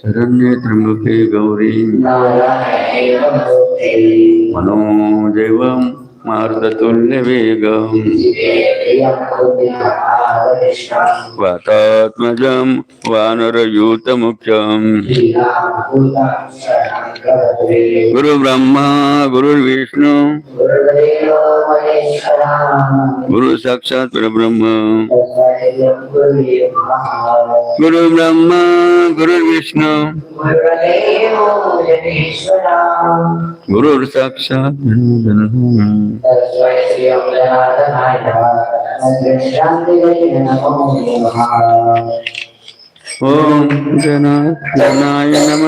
शरण्य त्र्यंबके गौरी। मनोजैवं मार्गतुल्यवेगम्। वातात्मजं वानरयूतमुख्यम्। गुरुब्रह्मा गुरुर्विष्णू। गुरु साक्षात् परब्रह्म। गुरुब्रह्मा गुरुर्विष्णू। गुरुर् साक्षात् ओम ఓం జనాయ జనాయ నమ.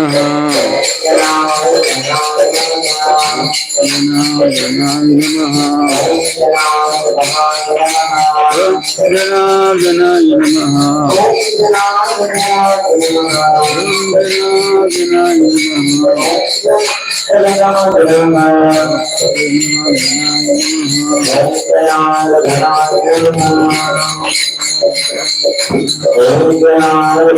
జనార్దనాయ నమ. జనార్దనాయ నమ.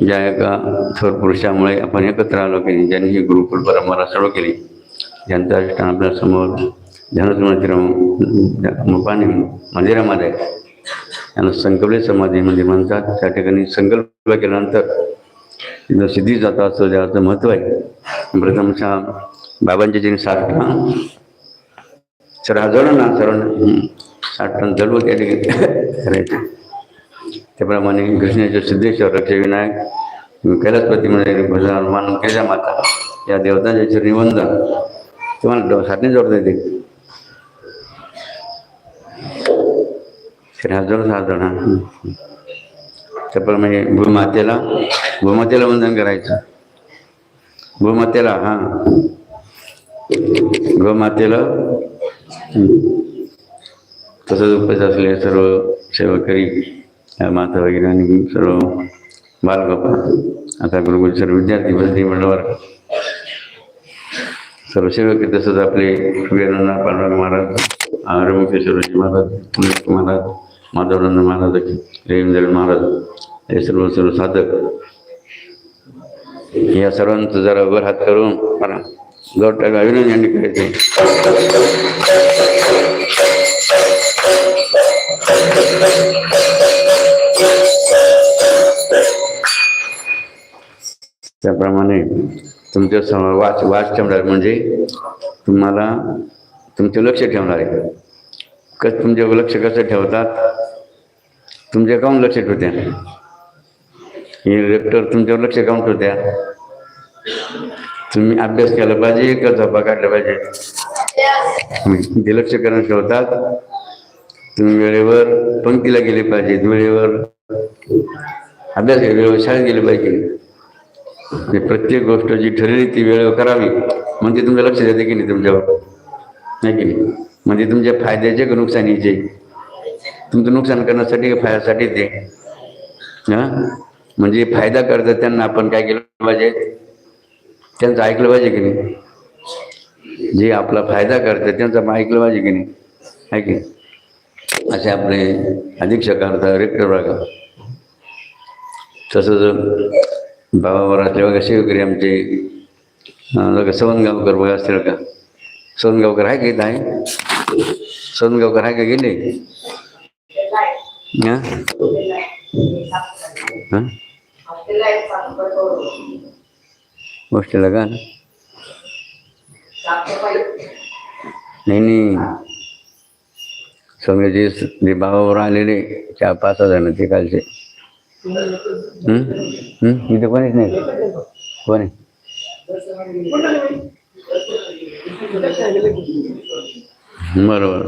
ज्या एका थोर पुरुषामुळे आपण एकत्र आलो की ज्यांनी ही गुरुकुल परंपरा सुरू केली ज्यांचं अधिष्ठान आपल्यासमोर ध्यानच मंदिर मुपानी मंदिरामध्ये यांना संकल्प समाधीमध्ये म्हणजे म्हणतात त्या ठिकाणी संकल्प केल्यानंतर सिद्धी जाता असं ज्याचं महत्त्व आहे. प्रथमच्या बाबांच्या ज्यांनी साठ सर हा ना सर्वांना साठ टन जळव त्या करायचे त्याप्रमाणे कृष्णाचे सिद्धेश्वर रक्षविनायक कैलासपतीमध्ये म्हणजे भजन हनुमान केल्या माता या देवतांच्या चरणी तुम्हाला साठने जोडता येते. हजारो साधन हा त्याप्रमाणे भूमातेला भूमातेला वंदन करायचं. भूमातेला हा. गोमातेला तसंच उपस्थित असले सर्व सेवकरी माता वगैरे आणि सर्व बालगोपा आता गुरुकुल सर्व विद्यार्थी बसली मंडळावर. सर्व सेवक तसंच आपले वीरांना पांडुरंग महाराज रमुखेश्वरजी महाराज महाराज माधवनंद महाराज रेविंद्र महाराज हे सर्व सर्व साधक या सर्वांचं जरा वर हात करून मला गौर अभिनंदन यांनी करायचे त्याप्रमाणे तुमच्यासमोर वाच वाच ठेवणार म्हणजे तुम्हाला तुमचे लक्ष ठेवणार आहे. कस तुमचे लक्ष कसं ठेवतात? तुमच्या काऊन लक्ष ठेवत्या हे रेक्टर तुमच्यावर लक्ष काऊन ठेवत्या? तुम्ही अभ्यास केला पाहिजे का झोपा काढला पाहिजे. ते लक्ष करणं ठेवतात. तुम्ही वेळेवर पंक्तीला गेले पाहिजेत वेळेवर अभ्यास वेळेवर शाळेत गेले पाहिजे. म्हणजे प्रत्येक गोष्ट जी ठरली ती वेळेवर करावी. म्हणजे तुमचं लक्ष देते की नाही तुमच्यावर? नाही की नाही? म्हणजे तुमच्या फायद्याचे का नुकसानीचे? तुमचं नुकसान करण्यासाठी फायद्यासाठी ते. हां? म्हणजे फायदा करतात त्यांना आपण काय केलं पाहिजे? त्यांचं ऐकलं पाहिजे की नाही? जे आपला फायदा करतात त्यांचं ऐकलं पाहिजे की नाही? आहे की? असे आपले अधीक्षक अर्थ रेक्टर बघा. तसंच बाबावर असले बघा शिवकरी आमचे बघा सवनगावकर बघा असतील का? सवनगावकर आहे का इथं आहे सवनगावकर आहे का गेले हां गोष्टीला का नाही नाही स्वामीजी जे बाबावर आलेले चार पाच हजार ते कालचे इथे हं? इथं कोणीच नाही कोणी बरोबर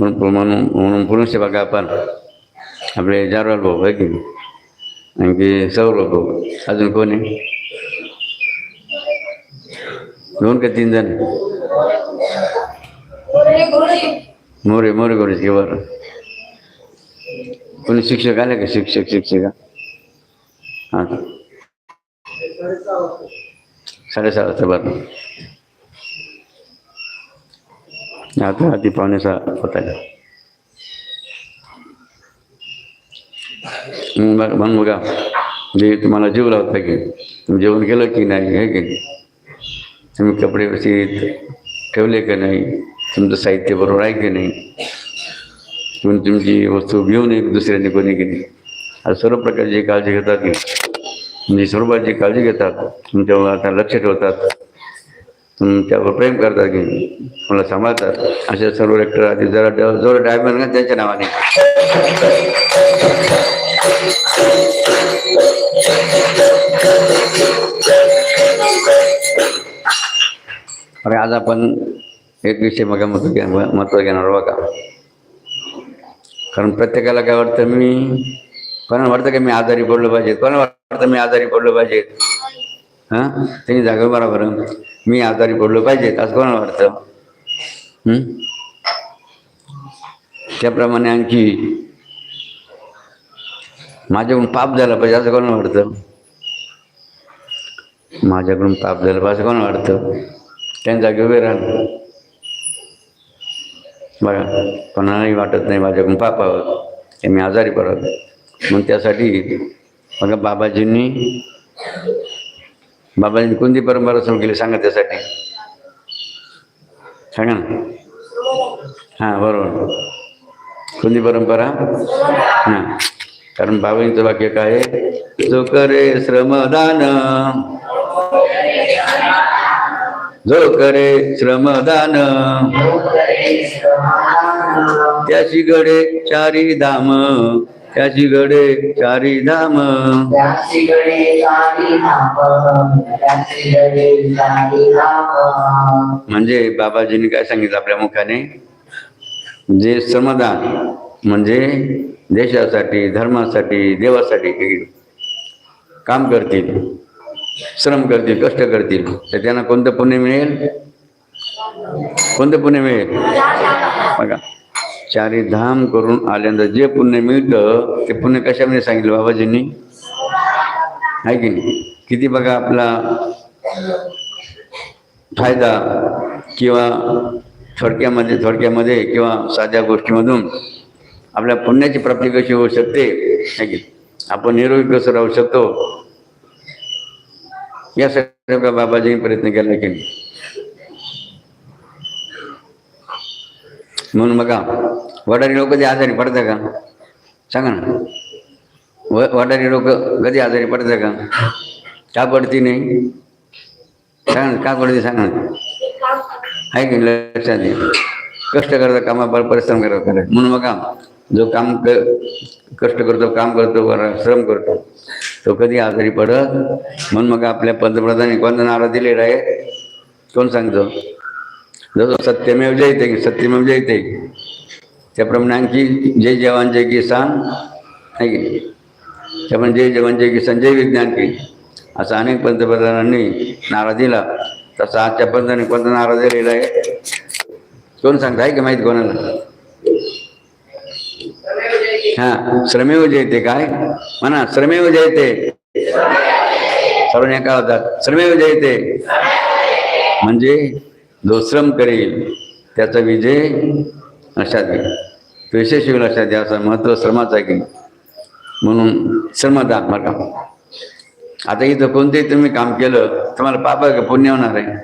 म्हणून म्हणून म्हणून पुरुष बघा आपण आपले जारवाल भाऊ आहे की नाही? आणखी सौरभ भाऊ अजून कोण आहे दोन का तीन जण मोरे मोरे गोरेच घे बरं कोणी शिक्षक आले का शिक्षक शिक्षिका हां साडेसहा वाजता बरं आता ती पावणे सहा होत मग बघ- बघा जे तुम्हाला जीव लावता की तुम्ही जेवण केलं की नाही हे की नाही? तुम्ही कपडे व्यवस्थित ठेवले की नाही? तुमचं साहित्य बरोबर आहे की नाही? तुम्ही तुमची वस्तू घेऊन एक दुसऱ्याने कोणी केली आता सर्व प्रकारची काळजी घेतात की म्हणजे स्वरूपाची काळजी घेतात तुमच्या आता लक्ष ठेवतात. तुमच्यावर प्रेम करतात की मला सांभाळतात. असे सर्व रेक्टर आधी जरा जोर डायमंड त्यांच्या नावाने. अरे आज आपण एक विषय मग महत्त्व घ्या महत्त्व घेणार बघा. कारण प्रत्येकाला काय वाटतं मी कोणाला वाटतं की मी आजारी पडलो पाहिजे? कोणाला वाटतं मी आजारी पडलो पाहिजे? हां? त्यांनी जागा बरोबर मी आजारी पडलो पाहिजे असं कोणाला वाटतं? त्याप्रमाणे आणखी माझ्याकडून पाप झाला पाहिजे असं कोणाला वाटतं? माझ्याकडून पाप झालं पाहिजे असं कोणाला वाटतं? त्यांच्या जागी उभे राहणं बघा कोणालाही वाटत नाही माझ्याकडून पाप हवं ते मी आजारी पडत मग त्यासाठी बघा बाबाजींनी बाबाजींनी कोणती परंपरा सुरू केली सांगा त्यासाठी. सांगा ना. हां बरोबर. कोणती परंपरा? हां. कारण बाबाजींचं वाक्य काय जो करे श्रमदान जो करे श्रमदान त्याची गडे चारी धाम त्याची गडे चारी धाम म्हणजे बाबाजींनी काय सांगितलं आपल्या मुखाने? जे श्रमदान म्हणजे देशासाठी धर्मासाठी देवासाठी काम करतील श्रम करतील कष्ट करतील तर त्यांना कोणतं पुण्य मिळेल? कोणतं पुण्य मिळेल? बघा. चारी धाम करून आल्यानंतर जे पुण्य मिळतं ते पुण्य कशामध्ये सांगितलं बाबाजींनी? आहे की नाही? किती बघा आपला फायदा किंवा थोडक्यामध्ये थोडक्यामध्ये किंवा साध्या गोष्टीमधून आपल्या पुण्याची प्राप्ती कशी होऊ शकते? है की आपण निरोगी कसं राहू शकतो? यासाठी सगळ्या बाबाजींनी प्रयत्न केला की नाही? म्हणून बघा वडारी लोक कधी आजारी पडतात का? सांगा ना. व वडारी लोक कधी आजारी पडतात का? का पडती नाही? सांगा ना का पडते सांगा आहे की लक्षात? कष्ट करता कामा परिश्रम करत करा म्हणून बघा जो काम क कष्ट करतो काम करतो श्रम करतो तो कधी आजारी पडत? म्हणून मग आपल्या पंतप्रधानांनी कोणता नारा दिलेला आहे? कोण सांगतो? जसं सत्यमेव जयते सत्यमेव जयते. त्याप्रमाणे आणखी जय जवान जय किसान आहे की नाही? त्याप्रमाणे जय जवान जय किसान जय विज्ञान की. असा अनेक पंतप्रधानांनी नारा दिला. तसा आजच्या पंतप्रधानांनी कोणता नारा दिलेला आहे? कोण सांगता? आहे का माहीत कोणाला? हा श्रमेव जयते काय? म्हणा श्रमेव जयते. सर्वांनी काय होतात. श्रमेव जयते. म्हणजे जो श्रम करेल. त्याचा विजय लक्षात घ्या विशेष लक्षात घ्या असं महत्त्व श्रमाचं आहे की म्हणून श्रमदा बरं आता इथं कोणतेही तुम्ही काम केलं तुम्हाला पाप आहे का? पुण्य होणार आहे.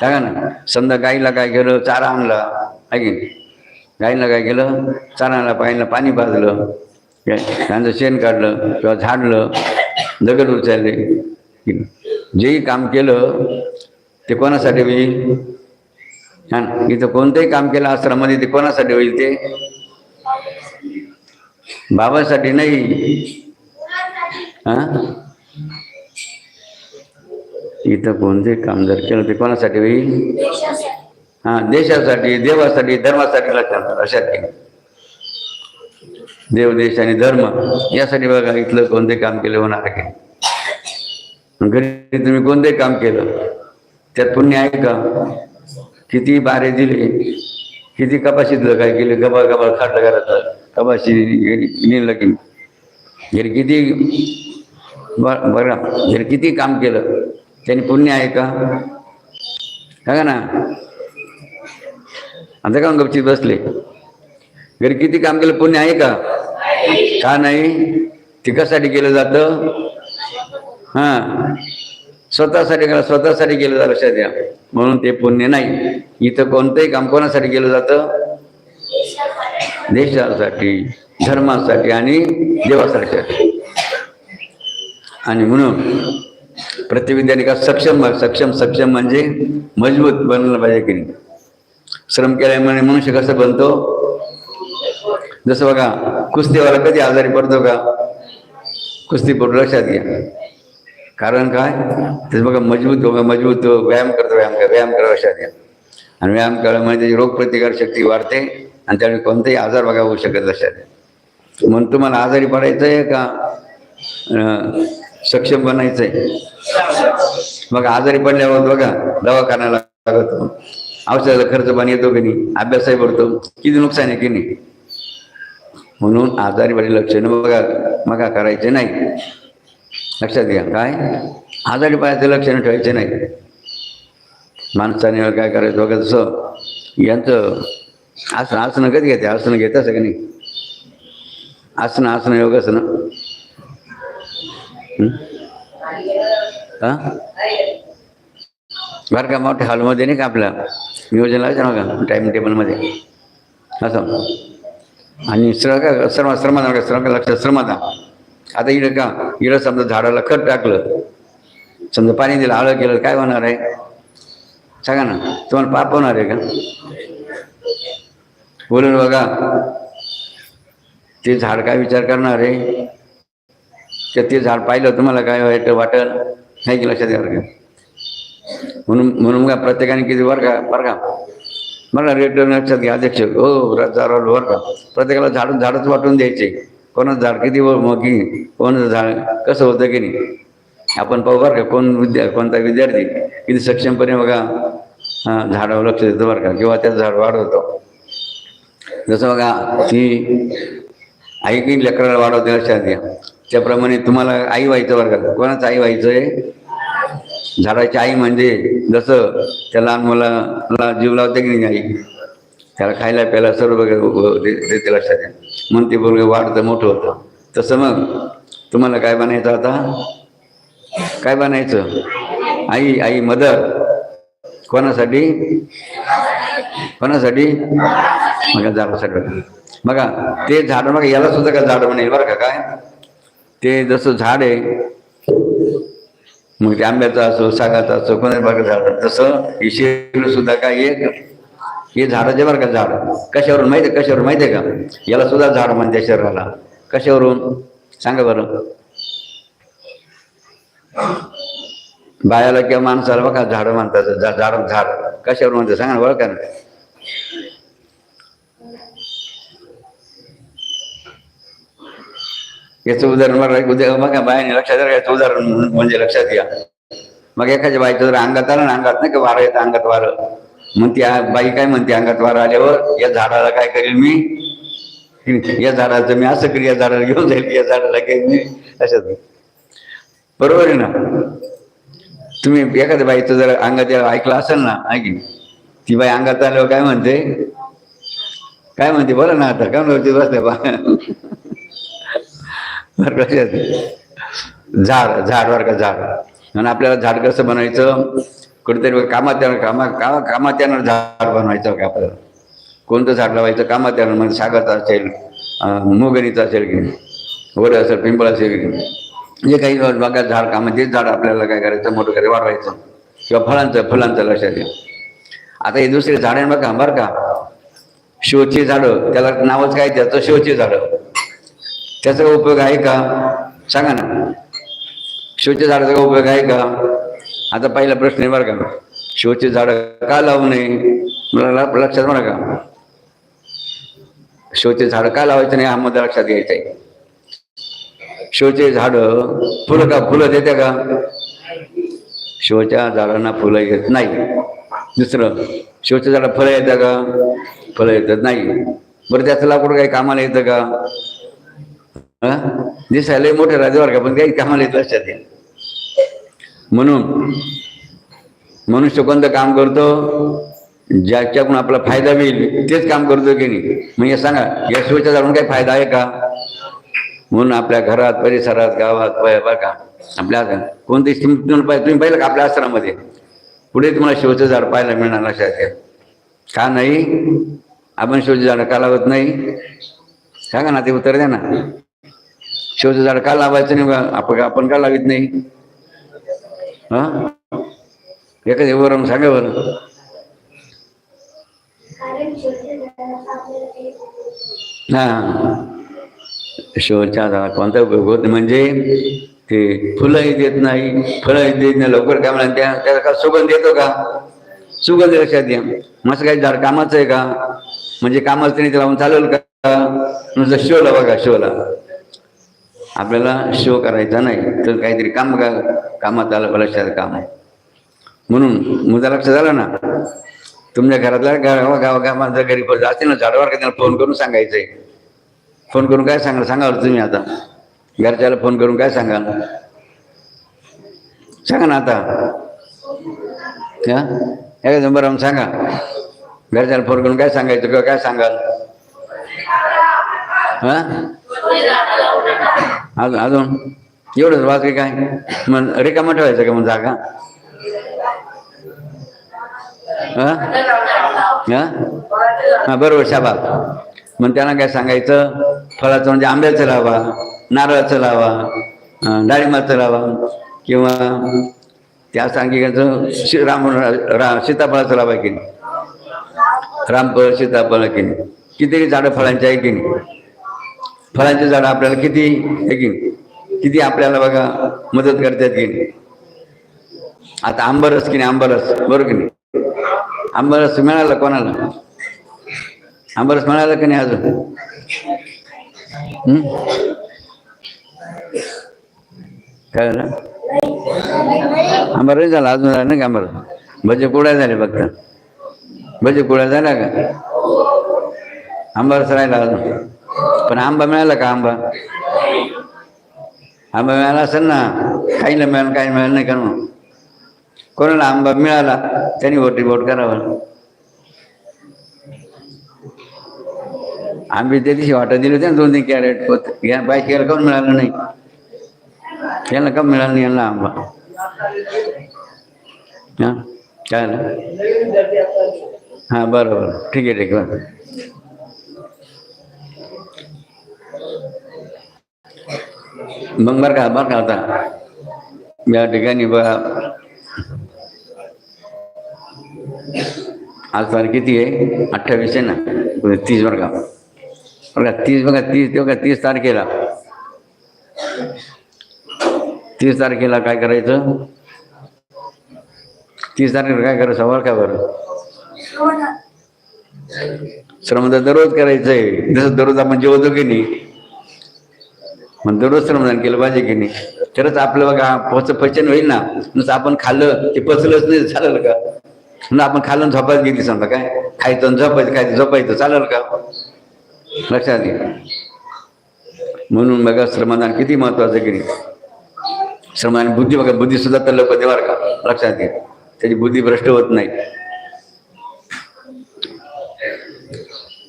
सांगा ना. समजा गाईला काय केलं चारा आणला आहे की नाही? गाईला काय केलं? चारा आणला पाईला पाणी पाजलं त्यांचं शेण काढलं किंवा झाडलं दगड उचलले. जेही काम केलं ते कोणासाठी होईल? छान. इथं कोणतंही काम केलं आश्रमामध्ये ते कोणासाठी होईल ते? बाबासाठी नाही. हा? इथं कोणते काम जर केलं ते कोणासाठी होईल? हा देशासाठी देवासाठी धर्मासाठी लक्षात लक्षात देव देश आणि धर्म यासाठी बघा इथलं कोणते काम केलं होणार आहे. घरी तुम्ही कोणते काम केलं त्यात पुण्य आहे का? किती बारे दिले किती कपाशीतलं काय केलं गबा गबा खाटलं करायचं कपाशी नेलं की घरी किती ब- बरं घरी किती काम केलं? त्यांनी पुण्य आहे का? का ना? आता का गपचित बसले? घरी किती काम केलं पुण्य आहे का? का नाही? ते कशासाठी केलं जातं? हां. स्वतःसाठी केलं स्वतःसाठी केलं जातं लक्षात द्या म्हणून ते पुण्य नाही. इथं कोणतंही काम कोणासाठी केलं जातं? देशासाठी धर्मासाठी आणि देवासाठी आणि म्हणून प्रत्येक विद्यार्थी का सक्षम सक्षम सक्षम म्हणजे मजबूत बनलं पाहिजे की नाही. श्रम केल्यामुळे मनुष्य कसं बनतो? जसं बघा कुस्तीवाला कधी आजारी पडतो का? कुस्ती पडू लक्षात घ्या. कारण काय? ते बघा मजबूत बघा मजबूत व्यायाम करतो व्यायाम कर व्यायाम करा लक्षात घ्या. आणि व्यायाम केल्यामुळे त्याची रोगप्रतिकार शक्ती वाढते आणि त्यामुळे कोणताही आजार बघा होऊ शकत लक्षात घ्या. म्हणून तुम्हाला आजारी पडायचं आहे का सक्षम बनायचं आहे मग आजारी पडल्यावर बघा दवाखाना लागतो. औषधाचा खर्च पण येतो की नाही? अभ्यासही पडतो किती नुकसान आहे की नाही? म्हणून आजारी पडले लक्षणं बघा मग करायचे नाही. लक्षात घ्या. काय? आजारी पायाचं लक्षणं ठेवायचे नाही. माणसाने काय करायचं वगैरे तसं. यांचं आसन आसनं कधी घेते? आसनं घेत असं का नाही? आसनं आसनं योगासनं हा? बरं का मोठ्या हॉलमध्ये नाही का आपल्या? नियोजन लावायचं ना का टाईम टेबलमध्ये असं. आणि श्र सर्व श्रम श्रम लक्षात श्रमदान आता इडं का इकडं समजा झाडाला खत टाकलं समजा पाणी दिलं आळं केलं काय होणार आहे? सांगा ना तुम्हाला पाप होणार आहे का? बोलून बघा ते झाड काय विचार करणार आहे? तर ते झाड पाहिलं तुम्हाला काय वाईट वाटेल? नाही की लक्षात घ्या म्हणून म्हणून का प्रत्येकाने किती वर का बर का? मला रेट लक्षात घ्या अध्यक्ष. हो झाडावर वर का? प्रत्येकाला झाडून झाडच वाटून द्यायचे. कोणाचं झाड किती वर मग की कोणाचं झाड कसं होतं की नाही? आपण पाहू बरं का कोण विद्या कोणता विद्यार्थी किती सक्षमपणे बघा झाडावर लक्ष देतो बरं का किंवा त्याचं झाड वाढवतो. जसं बघा ती आई की लेकराला वाढवते लक्षात घ्या. त्याप्रमाणे तुम्हाला आई व्हायचं बरं का कोणाचं आई व्हायचं आहे? झाडाची आई म्हणजे जसं त्या लहान मुलाला जीव लावते की नाही आई? त्याला खायला प्यायला सर्व वगैरे देते लक्षात घ्या. मग ते बोलगे वाढतं मोठं होतं. तसं मग तुम्हाला काय बनायचं आता? काय बनायचं? आई आई मदर. कोणासाठी? कोणासाठी? मग झाडासाठी बघा ते झाड बघा याला सुद्धा का झाड म्हणेल बरं का काय? ते जसं झाड आहे मग ते आंब्याचं असो सागाचं असो कोणत्या बघा झाड तसं हे सुद्धा काय एक हे झाडाचे बरं का झाड? कशावरून माहिती आहे कशावरून माहिती आहे का? याला सुद्धा झाड म्हणते शरीराला. कशावरून? सांगा बरं. बायाला किंवा माणसाला बघा झाड म्हणतात झाड झाड. कशावर म्हणतात सांगा ना बरं का याचं उदाहरण बघा उद्या बघा बायाने लक्षात याचं उदाहरण म्हणजे लक्षात घ्या. मग एखाद्या बायचं जर अंगात आलं ना अंगात नाही का वारं येतं अंगात वारं? मग त्या बाई काय म्हणते अंगात वारं आल्यावर या झाडाला काय करेल मी? या झाडाचं मी असं करी या झाडाला घेऊन जाईल या झाडाला काही मी अशाच बरोबर आहे ना? तुम्ही एखाद्या बाईचं जर अंगात ऐकलं असेल ना ऐकी ती बाई अंगात आल्यावर काय म्हणते? काय म्हणते? बोला ना आता काय म्हणते? बसते बा. झाड झाड बरं का झाड. आणि आपल्याला झाड कसं बनायचं कुठेतरी कामात येणार कामा कामा कामात येणार झाड बनवायचं का आपल्याला कोणतं झाड लावायचं? कामात येणार म्हणजे सागाचं असेल मोगरीचं असेल की वर असेल पिंपळ असेल की जे काही बघा झाड कामं तेच झाड आपल्याला काय करायचं? मोठं करायचं वाढवायचं. किंवा फळांचं फुलांचं लक्षात घ्या. आता हे दुसरे झाड आहे बरं का. शोची झाडं त्याला नावच काय त्याचं? शोची झाडं. त्याचा उपयोग आहे का? सांगा ना. शोच्या झाडाचा उपयोग आहे का? आता पहिला प्रश्न आहे बरं का. शिवचे झाडं का लावू नये? मला लक्षात बरं का. शोचे झाडं का लावायचं नाही हा मुद्दा लक्षात घ्यायचा आहे. शोचे झाडं फुलं का फुलं देते का? शोच्या झाडांना फुलं येत नाही. दुसरं शिवच्या झाडं फळं येतं का? फळं येतात नाही. बरं त्याचं लाकूड काही कामाला येतं का? दिसायला मोठे राहते बरं का पण काही कामाला येत लक्षात घ्या. म्हणून मनुष्य कोणतं काम करतो? ज्याच्याकडून आपला फायदा होईल तेच काम करतो की नाही? म्हणजे सांगा यशोच्या शोच्या झाडून काही फायदा आहे का? म्हणून आपल्या घरात परिसरात गावात ब- बरं का? आपल्या कोणतेही तुम्ही तुम्ही पाहिलं का आपल्या आश्रमामध्ये पुढे तुम्हाला शिवचं झाड पाहायला मिळणार लक्षात घ्या का नाही? आपण शिवचं झाड का लावत नाही? सांगा ना ते उत्तर द्या ना. शिवचं झाड का लावायचं नाही? आपण आपण का लावित नाही? हा? एखाद्या उदाहरण सांगा बरं. हा. शोच्या झाला कोणता उपयोग होत नाही. म्हणजे ते फुलंही देत नाही फळंही देत नाही. लवकर काय म्हणा त्या त्याला का सुगंध येतो का? सुगंध लक्षात घ्या. मस्त काही झाड कामाचं आहे का? म्हणजे कामाचं नाही ते लावून चालेल का? नुसतं शोला बघा शोला आपल्याला शो करायचा नाही तर काहीतरी काम का कामात आलं का लक्षात काम. आहे म्हणून मुद्दा लक्षात आलं ना? तुमच्या घरातल्या गावा गावा गावात जर घरी पोहोच ना झाडावर का त्यांना फोन करून सांगायचंय? फोन करून काय सांगाल सांगा तुम्ही आता. घरच्याला फोन करून काय सांगाल? सांगा ना आता. एका नंबर सांगा. घरच्याला फोन करून काय सांगायचं किंवा काय सांगाल? हा? अजून अजून? एवढंच बाकी काय? मग रिकामं ठेवायचं का मग जागा? हा हा बरोबर शाबा मग त्यांना काय सांगायचं? फळाचं म्हणजे आंब्याचं लावा नारळाचं लावा डाळिंबाचं लावा किंवा त्या सांगितलं शि राम रा सीताफळाचं लावा की नाही? रामफळ सीताफळ की नाही? किती झाडं फळांची आहे की नाही? फळांची झाडं आपल्याला किती की किती आपल्याला बघा मदत करतात की. नाही आता आंबरस की नाही आंबरस बरोबर की नाही? आंबरस मिळाला कोणाला? आंबरस मिळाला की नाही अजून? काय झालं? आंबरस झाला अजून झाला नाही का आंबर भजे पोळ्या झाले फक्त? भजे पोळ्या झाल्या का? आंबरस राहिला अजून. पण आंबा मिळाला का आंबा? आंबा मिळाला असेल ना काहीला मिळालं काही मिळालं नाही का मग? कोणाला आंबा मिळाला त्यांनी वोट रिपोर्ट करावं. आंबे त्या दिवशी वाटा दिले होते ना दोन तीन कॅरेट होत. या बाईक याला काऊन मिळालं नाही? यांना का मिळालं नाही यांना आंबा? हां? काय हां हा बरं बरं. ठीक आहे ठीक आहे. मग बरं का बरं का आता या ठिकाणी बघा आज तारीख किती आहे अठ्ठावीस आहे ना तीस बरं का का तीस बघा तीस ते बघा तीस तारखेला तीस तारखेला काय करायचं तीस तारखेला काय करायचं बरं का बरं श्रमदान दररोज करायचं आहे जसं दररोज आपण जेवतो की नाही मग दररोज श्रमदान केलं पाहिजे की नाही? तरच आपलं बघा पच पचन होईल ना. नुसतं आपण खाल्लं ते पचलंच नाही चालेल का? म्हणून आपण खाल्लं आणि झोपायला गेली समजा काय? खायचं आणि झोपायचं खायचं झोपायचं चालेल का? लक्षात घे म्हणून बघा श्रमदान किती महत्वाचं की नाही? श्रमदान बुद्धी बघा बुद्धी सुद्धा तर लोक देवार का? लक्षात घे त्याची बुद्धी भ्रष्ट होत नाही.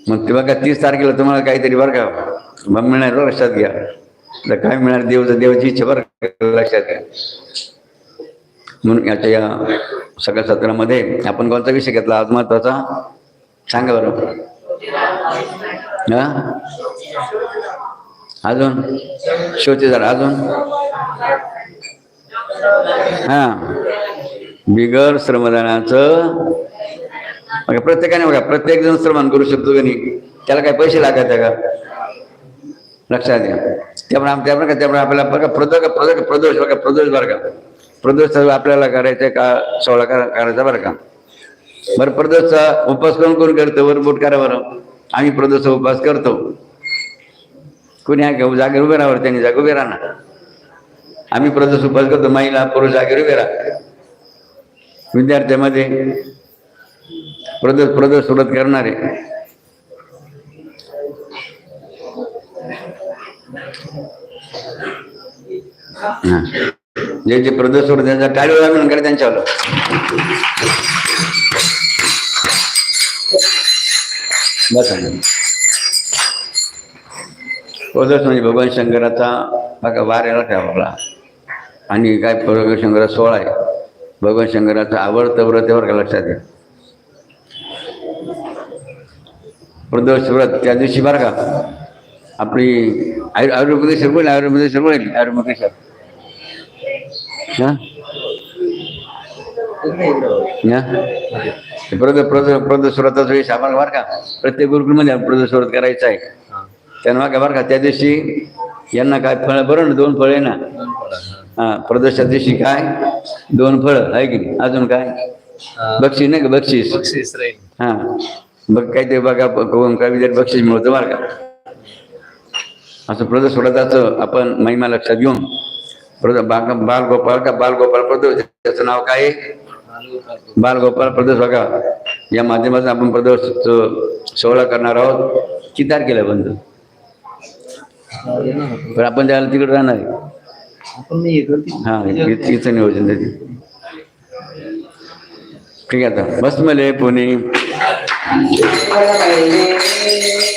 मग ते बघा तीस तारखेला तुम्हाला काहीतरी बरं का? मग मिळणार लक्षात घ्या. काय मिळणार देव देवाची इच्छा बरं लक्षात घ्या. म्हणून याच्या या सगळ्या सत्रामध्ये आपण कोणता विषय घेतला? आज महत्त्वाचा सांगा बरं. हा? अजून? शेवटी झाड अजून? हा. बिगर श्रमदानाचं म्हणजे प्रत्येकाने बघा प्रत्येक जण श्रमदान करू शकतो की नाही? त्याला काय पैसे लागायचे का? लक्षात घ्या. त्यामुळे आम- त्यामुळे त्यामुळे आपल्याला बघा प्रदोष प्रदोष प्रदोष बघा प्रदोष बरं का. प्रदोष आपल्याला करायचं का सोळा करायचा बरं का. बरं प्रदोषचा उपवास कोण कोण करतो? वर बोट करा बरं. आम्ही प्रदोषचा उपवास करतो. कोणी आहे घेऊ जागेवर उभे राहावर त्यांनी जागे उभे राहणार. आम्ही प्रदोष उपवास करतो महिला पुरुष जागेवर उभे राहा विद्यार्थ्यामध्ये प्रदोष प्रदोष सुरुवात करणारे. जे जे प्रदोष होते त्यांचा टाळी आम्ही नका त्यांच्यावर. बस प्रदोष म्हणजे भगवान शंकराचा बघा वाऱ्याला ठेवला आणि काय भगवान शंकराचा सोहळा आहे. भगवान शंकराचा आवडतं व्रत आहे काय का लक्षात घ्या. प्रदोष व्रत त्या दिवशी बरं का. आपली आयु आयुर्वेदेश्वर बोल आयुर्वेदेश्वर बोल आयुर्वेदेश्वर हा? ना प्रद प्रद बरं का प्रत्येक गुरुकुलमध्ये व्रत करायचं आहे. त्यांना बघा बरं का त्या दिवशी यांना काय फळ बरं ना दोन फळ आहे ना? हा. प्रदोषच्या दिवशी काय? दोन फळं आहे की नाही? अजून काय? बक्षीस नाही का बक्षीस? बक्षीस हा. बघ काय ते बघा काय विद्यार्थी बक्षीस मिळतं बरं का. असं प्रदोष व्रताचं आपण महिमा लक्षात घेऊन प्रद बाल बालगोपाल का बालगोपाल प्रदोष त्याचं नाव काय? आहे बालगोपाल प्रदोष बघा. या माध्यमातून आपण प्रदोष सोहळा करणार आहोत. किती तारखेला बंद पण आपण त्याला तिकडे राहणार हा इथं नियोजन आहे ते. ठीक आहे आता. बस मले पुणे.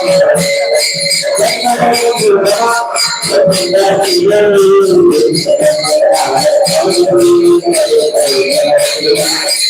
Thank you.